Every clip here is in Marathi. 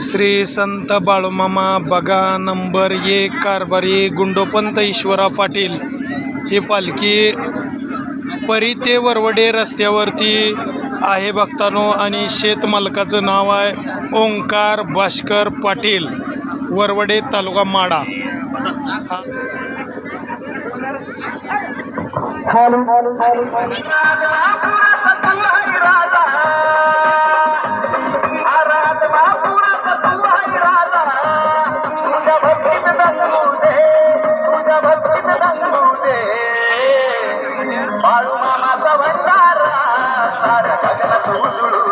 श्री संत बाळूमामा बगा नंबर एक कारभारी गुंडोपंत ईश्वरा पाटील. ही पालखी परी ते वरवडे रस्त्यावरती आहे भक्तानो आणि शेतमालकाचं नाव आहे ओंकार भास्कर पाटील वरवडे तालुका माडा. बाळू मामाचा भंडारा सारा जगनात उजळू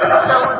so